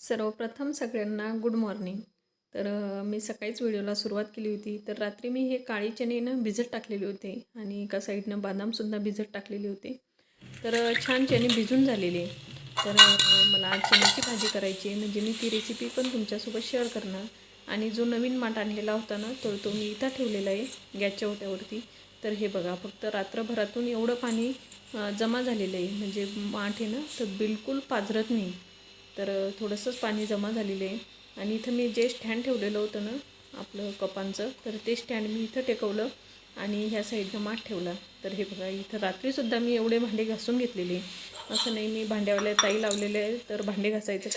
सर्वप्रथम सगळ्यांना good morning तर मी सकाळीच व्हिडिओला सुरुवात केली होती. तर रात्री मी हे काळी चनेनं भिजत टाकलेले होते आणि एका साईडनं बदामसुद्धा भिजत टाकलेले होते. तर छान चणे भिजून झालेले. तर मला आज चण्याची भाजी करायची आहे. म्हणजे मी ती रेसिपी पण तुमच्यासोबत शेअर करणार. आणि जो नवीन माठ आणलेला होता ना तर तो मी इथं ठेवलेला आहे गॅसच्या ओट्यावरती. तर हे बघा फक्त रात्रभरातून एवढं पाणी जमा झालेलं आहे. म्हणजे माठ आहे ना तर बिलकुल पाझरत नाही. तर थोडंसंच पाणी जमा झालेलं आहे. आणि इथं मी जे स्टँड ठेवलेलं होतं ना आपलं कपांचं तर ते स्टँड मी इथं टेकवलं आणि ह्या साईडनं माठ ठेवला. तर हे बघा इथं रात्रीसुद्धा मी एवढे भांडे घासून घेतलेले. असं नाही मी भांड्यावाल्या ताई लावलेले आहे तर भांडे घासायचं.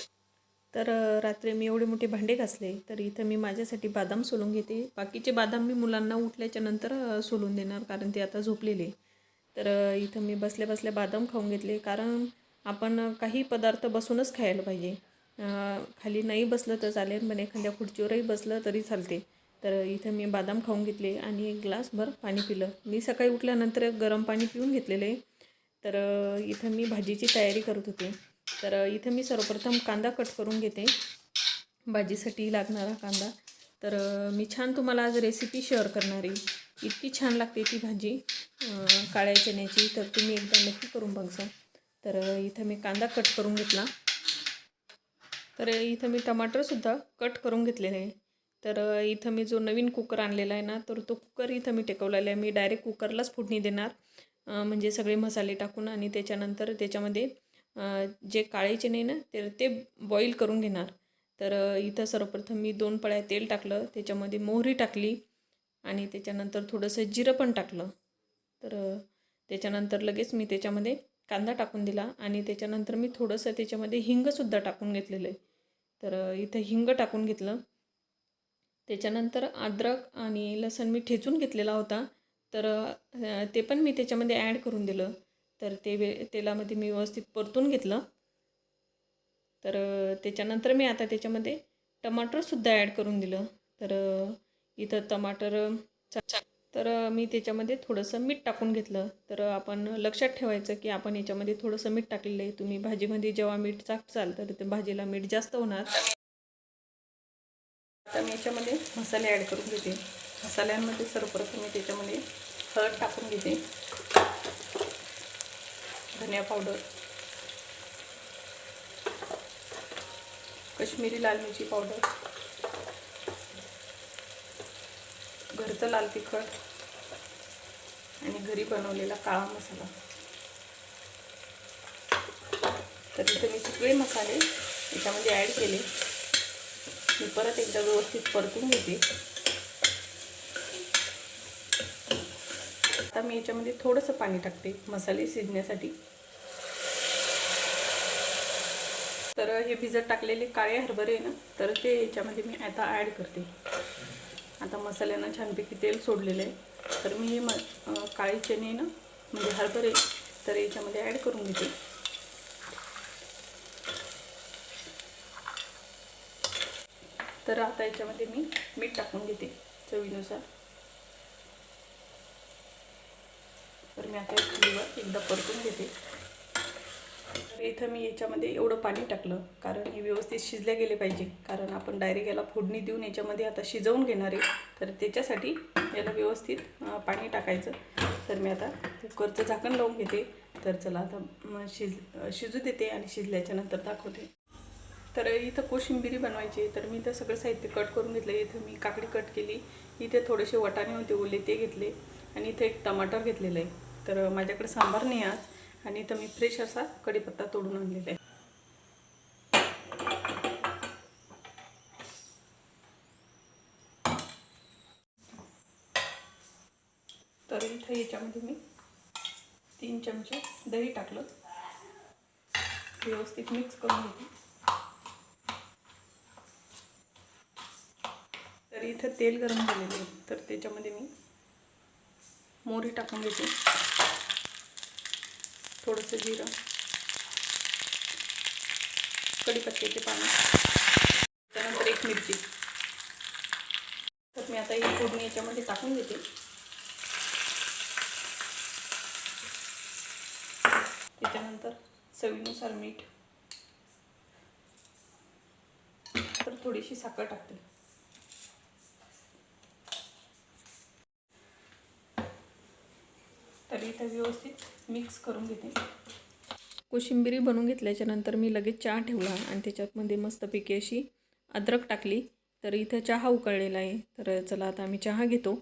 तर रात्री मी एवढे मोठे भांडे घासले तर इथं मी माझ्यासाठी बादाम सोलून घेते. बाकीचे बादाम मी मुलांना उठल्याच्या नंतर सोलून देणार कारण ते आता झोपलेले. तर इथं मी बसल्या बसल्या बादाम खाऊन घेतले कारण आपण काही पदार्थ बसूनच खायला पाहिजे. खाली नाही बसलं तर चालेल पण एखाद्या खुर्चीवरही बसलं तरी चालते. तर इथं मी बदाम खाऊन घेतले आणि एक ग्लासभर पाणी पिलं. मी सकाळी उठल्यानंतर गरम पाणी पिऊन घेतलेलं. आहे तर इथं मी भाजीची तयारी करत होते. तर इथं मी सर्वप्रथम कांदा कट करून घेते. भाजीसाठी लागणारा कांदा. तर मी छान तुम्हाला आज रेसिपी शेअर करणार आहे. इतकी छान लागते ती भाजी. काळ्या चण्याची. तर तुम्ही एकदा नक्की करून बघा तर इथं मी कांदा कट करून घेतला. तर इथं मी टमाटरसुद्धा कट करून घेतलेले आहे. तर इथं मी जो नवीन कुकर आणलेला आहे ना तर तो कुकर इथं मी टेकवलेला आहे. मी डायरेक्ट कुकरलाच फोडणी देणार. म्हणजे सगळे मसाले टाकून आणि त्याच्यानंतर त्याच्यामध्ये जे काळे चणे ना ते ते बॉईल करून घेणार. तर इथं सर्वप्रथम मी दोन पळ्या तेल टाकलं. त्याच्यामध्ये मोहरी टाकली आणि त्याच्यानंतर थोडंसं जिरं पण टाकलं. तर त्याच्यानंतर लगेच मी त्याच्यामध्ये कांदा टाकून दिला आणि त्याच्यानंतर मी थोडंसं त्याच्यामध्ये हिंगसुद्धा टाकून घेतलेलं आहे. तर इथं हिंग टाकून घेतलं. त्याच्यानंतर अद्रक आणि लसण मी ठेचून घेतलेला होता. तर ते पण मी त्याच्यामध्ये ॲड करून दिलं. तर ते वे तेलामध्ये मी व्यवस्थित परतून घेतलं. तर त्याच्यानंतर मी आता त्याच्यामध्ये टमाटरसुद्धा ॲड करून दिलं. तर इथं टमाटर चा- तर मी त्याच्यामध्ये थोडंसं मीठ टाकून घेतलं. तर आपण लक्षात ठेवायचं की आपण याच्यामध्ये थोडंसं मीठ टाकलेलं आहे. तुम्ही भाजीमध्ये जेव्हा मीठ चाकचाल तर ते भाजीला मीठ जास्त होणार. आता मी याच्यामध्ये मसाले ॲड करून घेते. मसाल्यांमध्ये सर्वप्रथम मी त्याच्यामध्ये हळद टाकून घेते. धनिया पावडर. कश्मीरी लाल मिरची पावडर. घरचं लाल तिखट आणि घरी बनवलेला काळा मसाला. तर इथे मी सगळे मसाले याच्यामध्ये ॲड केले. मी परत एकदा व्यवस्थित परतून घेते. आता मी याच्यामध्ये थोडंसं पाणी टाकते मसाले शिजण्यासाठी. तर हे भिजत टाकलेले काळे हरभरे ना तर ते याच्यामध्ये मी आता ॲड करते. आता मसाल्यांना छानपैकी तेल सोडलेलं आहे. तर मी हे म काळी काळे चणे ना म्हणजे हरभरे तर याच्यामध्ये ॲड करून घेते. तर आता याच्यामध्ये मी मीठ टाकून घेते चवीनुसार. तर मी आता चुलीवर एकदा परतून घेते. इथं मी याच्यामध्ये एवढं पाणी टाकलं. कारण हे व्यवस्थित शिजले गेले पाहिजे. कारण आपण डायरेक्ट याला फोडणी देऊन याच्यामध्ये आता शिजवून घेणार आहे. तर त्याच्यासाठी याला व्यवस्थित पाणी टाकायचं. तर मी आता कुकरचं झाकण लावून घेते. तर चला आता शिज शिजू देते आणि शिजल्याच्या नंतर दाखवते. तर इथं कोशिंबिरी बनवायची तर मी इथं सगळं साहित्य कट करून घेतलं इथं मी काकडी कट केली. इथे थोडेसे वटाणे होते ओले ते घेतले. आणि इथे एक टमाटर घेतलेलं आहे. तर माझ्याकडे सांबार नाही आज. आणि इथं मी फ्रेश असा कढीपत्ता तोडून आणलेला आहे. तर इथं याच्यामध्ये मी तीन चमचे दही टाकलं. व्यवस्थित मिक्स करून घेते तर इथं तेल गरम झालेलं आहे. तर त्याच्यामध्ये मी मोहरी टाकून घेते. थोडंसं जिरं. कढीपत्त्याचे पानं. त्यानंतर एक मिरची. तर मी आता ही फोडणी याच्यामध्ये टाकून घेते. त्याच्यानंतर चवीनुसार मीठ. तर थोडीशी साखर टाकते. इथं व्यवस्थित मिक्स करून घेते. कोशिंबिरी बनवून घेतल्याच्यानंतर मी लगेच चहा ठेवला आणि त्याच्यातमध्ये मस्तपैकी अशी अद्रक टाकली. तर इथं चहा उकळलेला आहे. तर चला आता आम्ही चहा घेतो.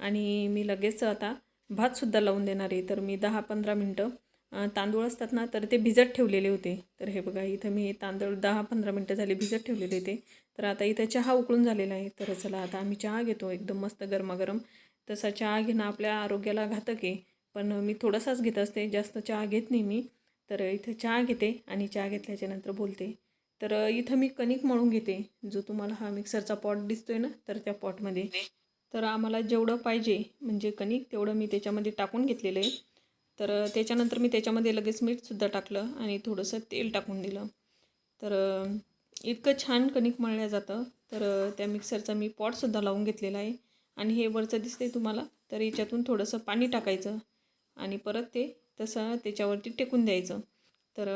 आणि मी लगेच आता भातसुद्धा लावून देणार आहे. तर मी दहा पंधरा मिनटं तांदूळ असतात ना तर ते भिजत ठेवलेले होते. तर हे बघा इथं मी तांदूळ दहा पंधरा मिनटं झाले भिजत ठेवलेले होते. तर आता इथं चहा उकळून झालेला आहे. तर चला आता आम्ही चहा घेतो. एकदम मस्त गरमागरम. तसा चहा घेणं आपल्या आरोग्याला घातक आहे. पण मी थोडासाच घेत असते. जास्त चहा घेत नाही मी. तर इथं चहा घेते आणि चहा घेतल्याच्या नंतर बोलते. तर इथं मी कणिक मळून घेते. जो तुम्हाला हा मिक्सरचा पॉट दिसतोय ना तर त्या पॉटमध्ये. तर आम्हाला जेवढं पाहिजे म्हणजे कणिक तेवढं मी त्याच्यामध्ये टाकून घेतलेलं आहे. तर त्याच्यानंतर मी त्याच्यामध्ये लगेच मीठसुद्धा टाकलं आणि थोडंसं तेल टाकून दिलं. तर इतकं छान कणिक मळलं जातं. तर त्या मिक्सरचा मी पॉटसुद्धा लावून घेतलेला आहे. आणि हे वरचं दिसते तुम्हाला तर याच्यातून थोडंसं पाणी टाकायचं. आणि परत ते तसं त्याच्यावरती टेकून द्यायचं. तर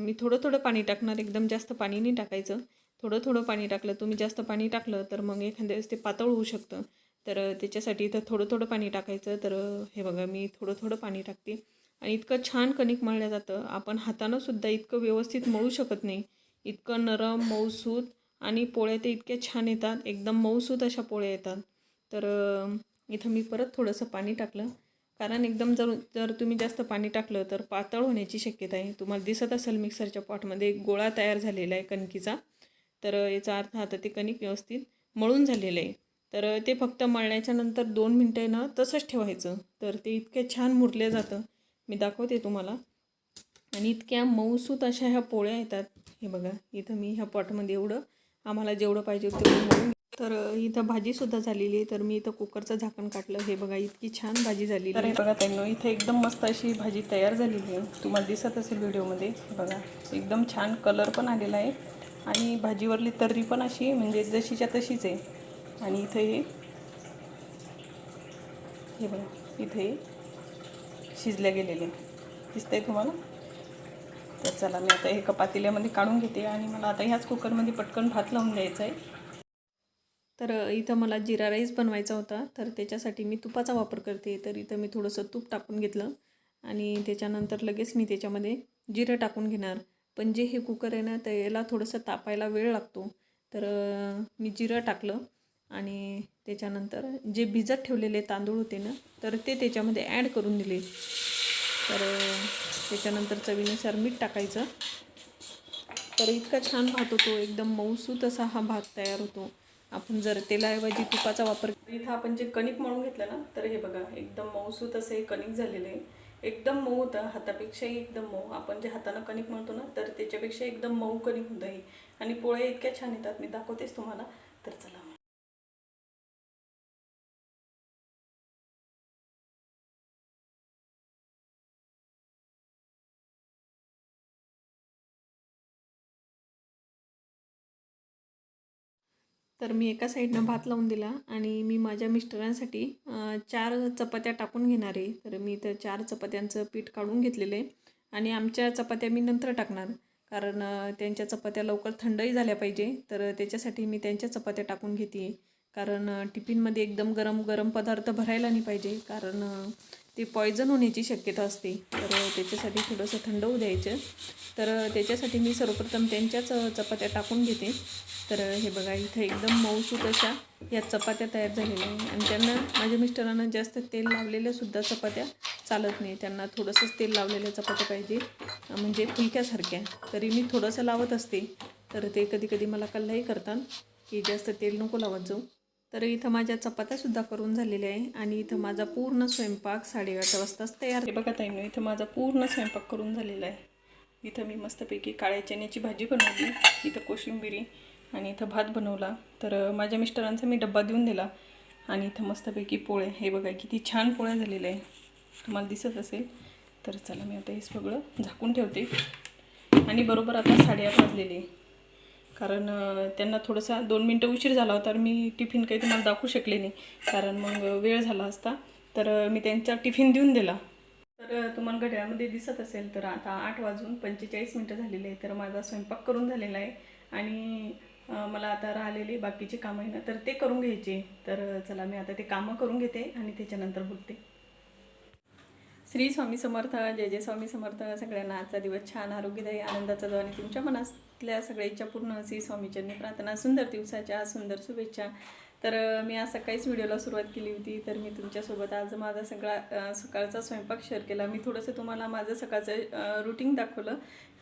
मी थोडं थोडं पाणी टाकणार एकदम जास्त पाणी नाही टाकायचं. थोडं थोडं पाणी टाकलं तुम्ही जास्त पाणी टाकलं तर मग एखाद्या वेळेस ते पातळ होऊ शकतं. तर त्याच्यासाठी इथं थोडं थोडं पाणी टाकायचं. तर हे बघा मी थोडं थोडं पाणी टाकते. आणि इतकं छान कणिक मळलं जातं. आपण हातानंसुद्धा इतकं व्यवस्थित मळू शकत नाही. इतकं नरम मऊसूत आणि पोळ्या ते इतक्या छान येतात. एकदम मऊसूत अशा पोळ्या येतात. तर इथं मी परत थोडंसं पाणी टाकलं. कारण एकदम जर जर तुम्ही जास्त पाणी टाकलं तर पातळ होण्याची शक्यता आहे. तुम्हाला दिसत असेल मिक्सरच्या पॉटमध्ये एक गोळा तयार झालेला आहे कणकीचा. तर याचा अर्थ आता ते कणिक व्यवस्थित मळून झालेलं आहे. तर ते फक्त मळण्याच्या नंतर दोन मिनटं ना तसंच ठेवायचं. तर ते इतक्या छान मुरलं जातं. मी दाखवते तुम्हाला. आणि इतक्या मऊसूत अशा ह्या पोळ्या येतात. हे बघा इथं मी ह्या पॉटमध्ये एवढं आम्हाला जेवढं पाहिजे तेवढं मळून तर इथं भाजीसुद्धा झालेली आहे. तर मी इथं कुकरचं झाकण काढलं हे बघा इतकी छान भाजी झालेली तर हे बघा त्यांना इथं एकदम मस्त अशी भाजी तयार झालेली आहे. तुम्हाला दिसत असेल व्हिडिओमध्ये. बघा एकदम छान कलर पण आलेला आहे. आणि भाजीवरली तर्री पण अशी म्हणजे जशीच्या तशीच आहे. आणि इथं हे हे बघा इथे शिजल्या गेलेले दिसतंय तुम्हाला? तर चला मी आता एका पातेल्यामध्ये काढून घेते. आणि मला आता ह्याच कुकरमध्ये पटकन भात लावून द्यायचा आहे. तर इथं मला जिरा राईस बनवायचा होता. तर त्याच्यासाठी मी तुपाचा वापर करते. तर इथं मी थोडंसं तूप टाकून घेतलं. आणि त्याच्यानंतर लगेच मी त्याच्यामध्ये जिरं टाकून घेणार. पण जे हे कुकर आहे ना तर याला थोडंसं तापायला वेळ लागतो. तर मी जिरं टाकलं. आणि त्याच्यानंतर जे भिजत ठेवलेले तांदूळ होते ना तर ते त्याच्यामध्ये ॲड करून दिले. तर त्याच्यानंतर चवीनुसार मीठ टाकायचं. तर इतका छान भात होतो. एकदम मऊसूत असा हा भात तयार होतो. आपण जर तेलाऐवजी तुपाचा वापर इथं आपण जे कणिक मळून घेतलं ना तर हे बघा एकदम मऊसूत असं हे कणिक झालेलं आहे. एकदम मऊ होतं हातापेक्षाही एकदम मऊ. आपण जे हातानं कणिक म्हणतो ना तर त्याच्यापेक्षा एकदम मऊ कणिक होतं हे. आणि पोळ्या इतक्या छान येतात मी दाखवतेच तुम्हाला. तर चला तर मी एका साईडनं भात लावून दिला आणि मी माझ्या मिस्टरांसाठी चार चपात्या टाकून घेणार आहे. तर मी तर चार चपात्यांचं पीठ काढून घेतलेलं आहे आणि आमच्या चपात्या मी नंतर टाकणार. कारण त्यांच्या चपात्या लवकर थंडही झाल्या पाहिजे. तर त्याच्यासाठी मी त्यांच्या चपात्या टाकून घेते कारण टिफिनमध्ये एकदम गरम गरम पदार्थ भरायला नाही पाहिजे. कारण ती पॉयझन होण्याची शक्यता असते. तर त्याच्यासाठी थोडंसं थंड होऊ द्यायचं. तर त्याच्यासाठी मी सर्वप्रथम त्यांच्याच चपात्या टाकून घेते. तर हे बघा इथं एकदम मऊसूत अशा या चपात्या तयार झालेल्या आहे आणि त्यांना माझ्या मिस्टरांना जास्त तेल लावलेल्यासुद्धा चपात्या चालत नाही. त्यांना थोडंसंच तेल लावलेल्या चपात्या पाहिजे. म्हणजे फुलक्यासारख्या. तरी मी थोडंसं लावत असते. तर ते कधी कधी मला कल्लाही करतात की जास्त तेल नको लावत जाऊ. तर इथं माझ्या चपात्यासुद्धा करून झालेल्या आहे. आणि इथं माझा पूर्ण स्वयंपाक साडेआठ वाजताच तयार आहे बघा ताईनो इथं माझा पूर्ण स्वयंपाक करून झालेला आहे. इथं मी मस्तपैकी काळ्या चण्याची भाजी बनवली इथं कोशिंबिरी आणि इथं भात बनवला. तर माझ्या मिस्टरांचा मी डब्बा देऊन दिला आणि इथं मस्तपैकी पोळे. हे बघा किती छान पोळ्या झालेल्या आहे. तुम्हाला दिसत असेल तर चला मी आता हे सगळं झाकून ठेवते. आणि बरोबर आता साडेआठ वाजलेले आहे. कारण त्यांना थोडासा दोन मिनटं उशीर झाला होता तर मी टिफिन काही तुम्हाला दाखवू शकले नाही. कारण मग वेळ झाला असता. तर मी त्यांचा टिफिन देऊन दिला. तर तुम्हाला घड्याळामध्ये दिसत असेल तर आता आठ वाजून पंचेचाळीस मिनटं झालेले आहे तर माझा स्वयंपाक करून झालेला आहे. आणि मला आता राहिलेली बाकीची कामं आहे ना तर ते करून घ्यायचे. तर चला मी आता ते कामं करून घेते आणि त्याच्यानंतर बोलते. श्री स्वामी समर्थ जय जय स्वामी समर्थ. सगळ्यांना आजचा दिवस छान आरोग्यदायी आनंदाचा जो आणि तुमच्या मनातल्या सगळ्या इच्छा पूर्ण श्री स्वामीचरणी प्रार्थना सुंदर दिवसाच्या सुंदर शुभेच्छा. तर मी आज सकाळीच व्हिडिओला सुरुवात केली होती तर मी तुमच्यासोबत आज माझा सगळा सकाळचा स्वयंपाक शेअर केला. मी थोडंसं तुम्हाला माझं सकाळचं रुटीन दाखवलं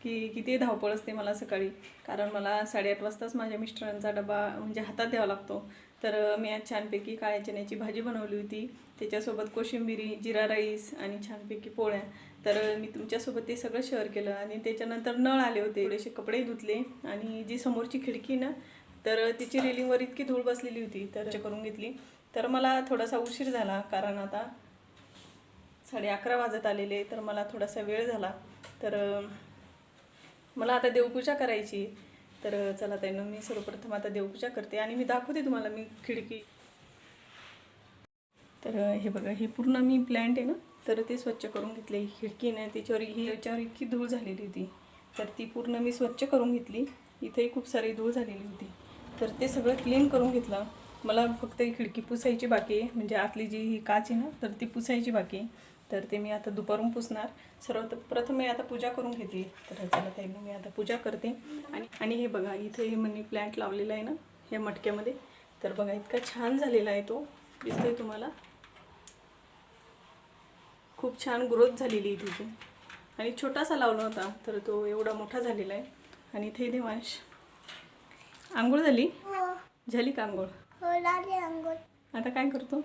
की किती धावपळ असते मला सकाळी. कारण मला साडेआठ वाजताच माझ्या मिस्टरांचा डबा म्हणजे हातात द्यावा लागतो. तर मी आज छानपैकी काळ्या चण्याची भाजी बनवली होती. त्याच्यासोबत कोशिंबिरी जिरा राईस आणि छानपैकी पोळ्या. तर मी तुमच्यासोबत ते सगळं शेअर केलं आणि त्याच्यानंतर नळ आले होते. थोडेसे कपडे धुतले आणि जी समोरची खिडकी ना तर तिची रेलिंगवर इतकी धूळ बसलेली होती तर ते करून घेतली. तर मला थोडासा उशीर झाला कारण आता साडे अकरा वाजत आलेले तर मला थोडासा वेळ झाला. तर मला आता देवपूजा करायची तर चला ताईनं मी सर्वप्रथम आता देवपूजा करते आणि मी दाखवते तुम्हाला मी खिडकी. तर हे बघा हे पूर्ण मी प्लॅन्ट आहे ना तर ते स्वच्छ करून घेतले. ही खिडकी नाही त्याच्यावर ही याच्यावर इतकी धूळ झालेली होती. तर ती पूर्ण मी स्वच्छ करून घेतली. इथेही खूप सारी धूळ झालेली होती. तर ते सगळं क्लीन करून घेतलं. मला फक्त ही खिडकी पुसायची बाकी आहे. म्हणजे आतली जी ही काच आहे ना तर ती पुसायची बाकी तर ते मी आता दुपारून पुसणार. सर्व प्रथम मी आता पूजा करून घेते. तर चला ताई मी आता पूजा करते. आणि आणि हे बघा इथे हे मनी प्लॅन्ट लावलेला आहे ना या मटक्यामध्ये. तर बघा इतका छान झालेला आहे तो. दिसतोय तुम्हाला? खूप छान ग्रोथ झालेली आहे तिची आणि छोटासा लावला होता तर तो एवढा मोठा झालेला आहे. आणि इथे देवांश. आंघोळ झाली? हो. झाली का आंघोळ? हो अंघोळ आता काय करतो?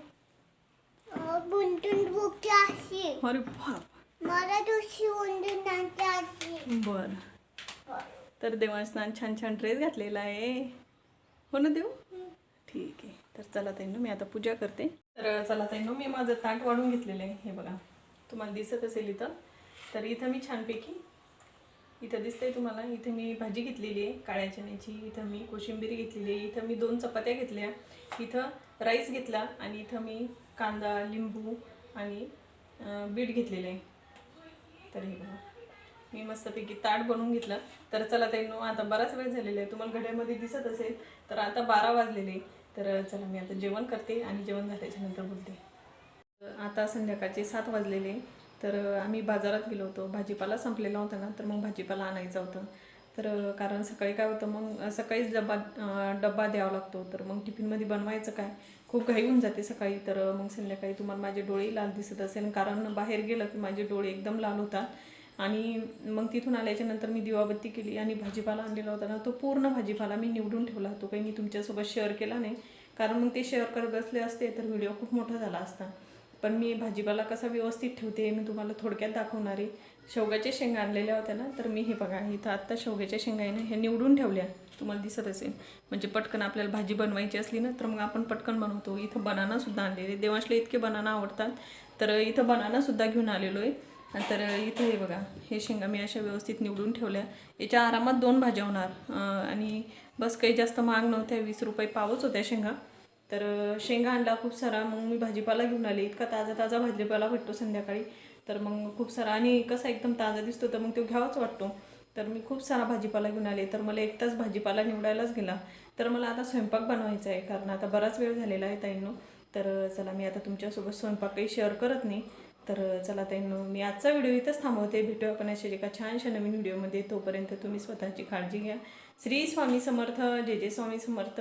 अरे बर. तर देवांशनान छान छान ड्रेस घातलेला आहे. हो ना देऊ ठीक आहे. तर चला ताईनो मी आता पूजा करते. तर चला ताईनो मी माझं ताट वाढून घेतलेलं आहे. हे बघा. तुम्हाला दिसत असेल इथं तर इथं मी छानपैकी इथं दिसतंय तुम्हाला इथं मी भाजी घेतलेली आहे काळ्या चण्याची इथं मी कोशिंबीर घेतलेली आहे इथं मी दोन चपात्या घेतल्या इथं राईस घेतला आणि इथं मी कांदा लिंबू आणि बीट घेतलेलं आहे. तर हे बघा मी मस्तपैकी ताट बनवून घेतलं. तर चला ताईनो आता बराच वेळ झालेला आहे तुम्हाला घड्यामध्ये दिसत असेल तर आता बारा वाजलेले तर चला मी आता जेवण करते आणि जेवण झाल्याच्यानंतर बोलते. आता संध्याकाळचे सात वाजलेले. तर आम्ही बाजारात गेलो होतो. भाजीपाला संपलेला होता ना तर मग भाजीपाला आणायचा होतं. तर कारण सकाळी काय होतं मग सकाळीच डबा डब्बा डबा द्यावा लागतो. तर मग टिफिनमध्ये बनवायचं काय? खूप घाई होऊन जाते सकाळी. तर मग संध्याकाळी तुम्हाला माझे डोळे लाल दिसत असेल. कारण बाहेर गेलं की माझे डोळे एकदम लाल होतात. आणि मग तिथून आल्याच्यानंतर मी दिवाबत्ती केली आणि भाजीपाला आणलेला होता ना तो पूर्ण भाजीपाला मी निवडून ठेवला तो काही मी तुमच्यासोबत शेअर केला नाही. कारण मग ते शेअर करत असले असते तर व्हिडिओ खूप मोठा झाला असता. पण मी भाजीपाला कसा व्यवस्थित ठेवते मी तुम्हाला थोडक्यात दाखवणार. आहे शेवग्याच्या शेंगा आणलेल्या होत्या ना तर मी हे बघा इथं आत्ता शेवग्याच्या शेंगा आहे ना हे निवडून ठेवल्या. तुम्हाला दिसत असेल. म्हणजे पटकन आपल्याला भाजी बनवायची असली ना तर मग आपण पटकन बनवतो. इथं बनानासुद्धा आणलेले. देवांशले इतके बनाना आवडतात. तर इथं बनानासुद्धा घेऊन आलेलो आहे. तर इथे हे बघा हे शेंगा मी अशा व्यवस्थित निवडून ठेवल्या. याच्या आरामात दोन भाज्या होणार. आणि बस काही जास्त महाग नव्हत्या वीस रुपये पावच होत्या शेंगा. तर शेंगा आणला खूप सारा. मग मी भाजीपाला घेऊन आले. इतका ताजा ताजा भाजीपाला भेटतो संध्याकाळी. तर मग खूप सारा. आणि कसा एकदम ताजा दिसतो तर मग तो घ्यावाच वाटतो. तर मी खूप सारा भाजीपाला घेऊन आले. तर मला एक तास भाजीपाला निवडायलाच गेला. तर मला आता स्वयंपाक बनवायचा आहे कारण आता बराच वेळ झालेला आहे ताईंनो. तर चला मी आता तुमच्यासोबत स्वयंपाक काही शेअर करत नाही. तर चला ताईंनो मी आजचा व्हिडिओ इथंच थांबवते. भेटू आपण अशा एका छानशा नवीन व्हिडिओमध्ये. तोपर्यंत तुम्ही स्वतःची काळजी घ्या. श्री स्वामी समर्थ. जे जे स्वामी समर्थ.